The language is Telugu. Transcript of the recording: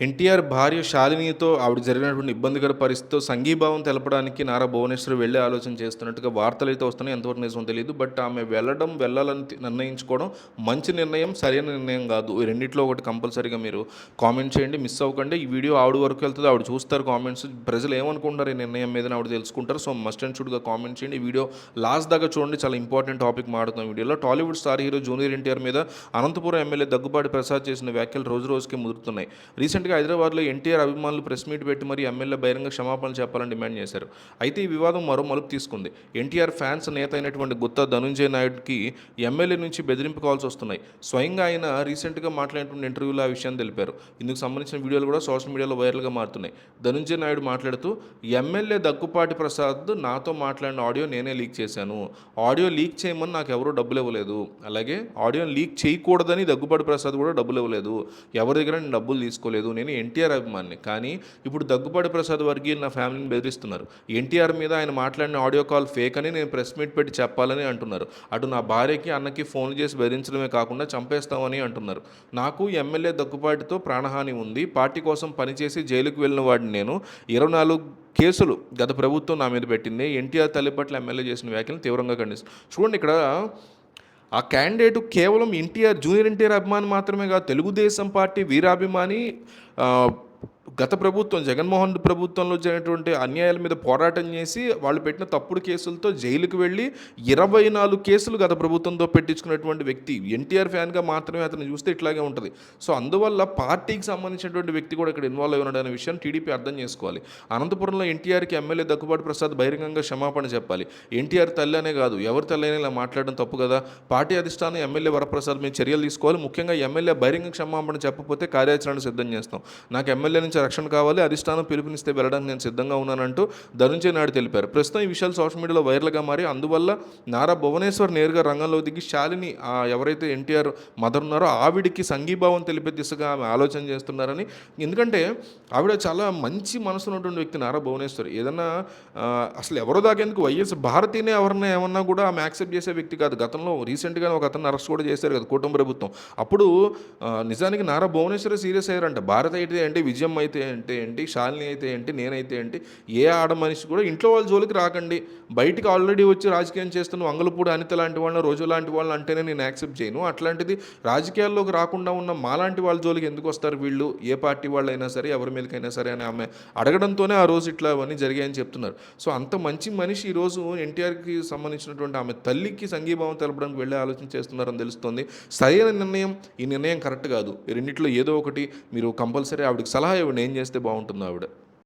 ఎన్టీఆర్ భార్య శాలినితో ఆవిడ జరిగినటువంటి ఇబ్బందికర పరిస్థితితో సంఘీభావం తెలపడానికి నారా భువనేశ్వర్ వెళ్ళే ఆలోచన చేస్తున్నట్టుగా వార్తలు అయితే వస్తున్నాయి. ఎంతవరకు నిజం తెలియదు బట్ ఆమె వెళ్ళడం వెళ్ళాలని నిర్ణయించుకోవడం మంచి నిర్ణయం సరైన నిర్ణయం కాదు. ఈ ఒకటి కంపల్సరీగా మీరు కామెంట్ చేయండి. మిస్ అవ్వకండి. ఈ వీడియో ఆవిడ వరకు వెళ్తుంది. ఆవిడ చూస్తారు కామెంట్స్. ప్రజలు ఏమనుకుంటారు? ఈ నిర్ణయం మీద ఆవిడ తెలుసుకుంటారు. సో మస్ట్ అండ్ షుడ్గా కామెంట్ చేయండి. ఈ వీడియో లాస్ట్ దాకా చూడండి. చాలా ఇంపార్టెంట్ టాపిక్ మాడుతున్నాం వీడియోలో. Tollywood star hero junior NTR మీద అనంతపురం ఎమ్మెల్యే దగ్గుబాటి ప్రసాద్ చేసిన వ్యాఖ్యలు రోజు రోజుకి ముదురుతున్నాయి. రీసెంట్గా హైదరాబాద్లో ఎన్టీఆర్ అభిమానులు ప్రెస్ మీట్ పెట్టి మరి ఎమ్మెల్యే బహిరంగ క్షమాపణలు చెప్పాలని డిమాండ్ చేశారు. అయితే ఈ వివాదం మరో మలుపు తీసుకుంది. ఎన్టీఆర్ ఫ్యాన్స్ నేత అయినటువంటి గుత్తా ధనుంజయ నాయుడుకి ఎమ్మెల్యే నుంచి బెదిరింపు కాల్స్ వస్తున్నాయి. స్వయంగా ఆయన రీసెంట్గా మాట్లాడినటువంటి ఇంటర్వ్యూలో ఆ విషయాన్ని తెలిపారు. ఇందుకు సంబంధించిన వీడియోలు కూడా సోషల్ మీడియాలో వైరల్గా మారుతున్నాయి. ధనుంజయ నాయుడు మాట్లాడుతూ ఎమ్మెల్యే దగ్గుపాటి ప్రసాద్ నాతో మాట్లాడిన ఆడియో నేనే లీక్ చేశాను. ఆడియో లీక్ చేయమని నాకు ఎవరూ డబ్బులు ఇవ్వలేదు. అలాగే ఆడియో లీక్ చేయకూడదని దగ్గుపాటి ప్రసాద్ కూడా డబ్బులు ఇవ్వలేదు. ఎవరి దగ్గర నేను డబ్బులు తీసుకోలేదు. నేను ఎన్టీఆర్ అభిమాని కానీ ఇప్పుడు దగ్గుపాటి ప్రసాద్ వర్గీయులు నా ఫ్యామిలీని బెదిరిస్తున్నారు. ఎన్టీఆర్ మీద ఆయన మాట్లాడిన ఆడియో కాల్ ఫేక్ అని నేను ప్రెస్ మీట్ పెట్టి చెప్పాలని అంటున్నారు. అటు నా భార్యకి అన్నకి ఫోన్ చేసి బెదిరించడమే కాకుండా చంపేస్తామని అంటున్నారు. నాకు ఎమ్మెల్యే దగ్గుపాటితో ప్రాణహాని ఉంది. పార్టీ కోసం పనిచేసి జైలుకు వెళ్ళిన వాడిని నేను ఇరవై నాలుగు కేసులు గత ప్రభుత్వం నా మీద పెట్టింది. ఎన్టీఆర్ తల్లిపట్ల ఎమ్మెల్యే చేసిన వ్యాఖ్యలను తీవ్రంగా ఖండిస్తుంది చూడండి ఇక్కడ ఆ క్యాండిడేట్ కేవలం ఎన్టీఆర్ జూనియర్ ఎన్టీఆర్ అభిమాని మాత్రమే కాదు తెలుగుదేశం పార్టీ వీరాభిమాని గత ప్రభుత్వం జగన్మోహన్ ప్రభుత్వంలో జరిగినటువంటి అన్యాయాల మీద పోరాటం చేసి వాళ్ళు పెట్టిన తప్పుడు కేసులతో జైలుకు వెళ్ళి ఇరవై నాలుగు కేసులు గత ప్రభుత్వంతో పెట్టించుకున్నటువంటి వ్యక్తి ఎన్టీఆర్ ఫ్యాన్గా మాత్రమే అతను చూస్తే ఇట్లాగే ఉంటుంది. సో అందువల్ల పార్టీకి సంబంధించినటువంటి వ్యక్తి కూడా ఇక్కడ ఇన్వాల్వ్ అయి ఉన్నాడనే విషయం టీడీపీ అర్థం చేసుకోవాలి. అనంతపురంలో ఎన్టీఆర్కి ఎమ్మెల్యే దగ్గుబాటి ప్రసాద్ బహిరంగంగా క్షమాపణ చెప్పాలి. ఎన్టీఆర్ తల్లి అనే కాదు ఎవరి తల్లి అయినా ఇలా మాట్లాడడం తప్పు కదా? పార్టీ అధిష్టానం ఎమ్మెల్యే వరప్రసాద్ మీద చర్యలు తీసుకోవాలి. ముఖ్యంగా ఎమ్మెల్యే బహిరంగ క్షమాపణ చెప్పకపోతే కార్యాచరణ సిద్ధం చేస్తాం. నాకు ఎమ్మెల్యే నుంచి రక్షణ కావాలి అధిష్టానం పిలుపునిస్తే వెళ్ళడానికి నేను సిద్ధంగా ఉన్నానంటూ ధనుంజయ నాయుడు తెలిపారు. ప్రస్తుతం ఈ విషయాలు సోషల్ మీడియాలో వైరల్గా మారి అందువల్ల నారా భువనేశ్వర్ నేరుగా రంగంలో దిగి శాలిని ఎవరైతే ఎన్టీఆర్ మదర్ ఉన్నారో ఆవిడికి సంఘీభావం తెలిపే దిశగా ఆమె ఆలోచన చేస్తున్నారని. ఎందుకంటే ఆవిడ చాలా మంచి మనసు ఉన్నటువంటి వ్యక్తి నారా భువనేశ్వర్. ఏదన్నా అసలు ఎవరో దాకేందుకు వైఎస్ భారతీయనే ఎవరన్నా ఏమన్నా కూడా ఆమె యాక్సెప్ట్ చేసే వ్యక్తి కాదు. గతంలో రీసెంట్గా ఒక అతను అరెస్ట్ కూడా చేశారు కదా కుటుంబ ప్రభుత్వం. అప్పుడు నిజానికి నారా భువనేశ్వర్ సీరియస్ అయ్యారంట. భారత అయితే అంటే విజయం అయితే ఏంటి ఏంటి? శాలిని అయితే ఏంటి? నేనైతే ఏంటి? ఏ ఆడ మనిషి కూడా ఇంట్లో వాళ్ళ జోలికి రాకండి. బయటికి ఆల్రెడీ వచ్చి రాజకీయం చేస్తున్న వంగలపూడి అనిత లాంటి వాళ్ళని రోజు లాంటి వాళ్ళని అంటేనే నేను యాక్సెప్ట్ చేయను. అట్లాంటిది రాజకీయాల్లోకి రాకుండా ఉన్న మాలాంటి వాళ్ళ జోలికి ఎందుకు వస్తారు వీళ్ళు? ఏ పార్టీ వాళ్ళైనా సరే ఎవరి మీదకైనా సరే అని ఆమె అడగడంతోనే ఆ రోజు ఇట్లా అవన్నీ జరిగాయని చెప్తున్నారు. సో అంత మంచి మనిషి ఈరోజు ఎన్టీఆర్కి సంబంధించినటువంటి ఆమె తల్లికి సంఘీభావం తెలపడానికి వెళ్ళే ఆలోచన చేస్తున్నారని తెలుస్తుంది. సరైన నిర్ణయం ఈ నిర్ణయం కరెక్ట్ కాదు. రెండింటిలో రెండిట్లో ఏదో ఒకటి మీరు కంపల్సరీ ఆవిడకి సలహా ఇవ్వండి. ఏం చేస్తే బాగుంటుందో ఆవిడ.